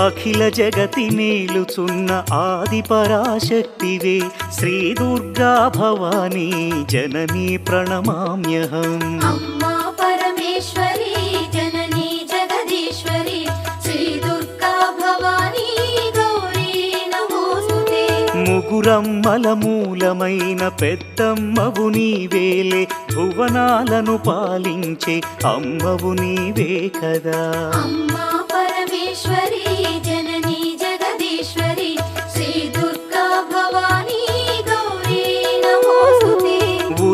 అఖిల జగతి నేలుచున్న ఆది పరాశక్తివే శ్రీ దుర్గా భవానీ జననీ ప్రణమామ్యహం. అమ్మా పరమేశ్వరి జననీ జగదీశ్వరి. శ్రీ దుర్గా భవానీ గౌరీ నమోస్తుతే. ముగురమ్మల మూలమైన పెద్దమ్మవు నీవేలే. భువనాలను పాలించే అమ్మవు నీవే కదా. అమ్మా పరమేశ్వరి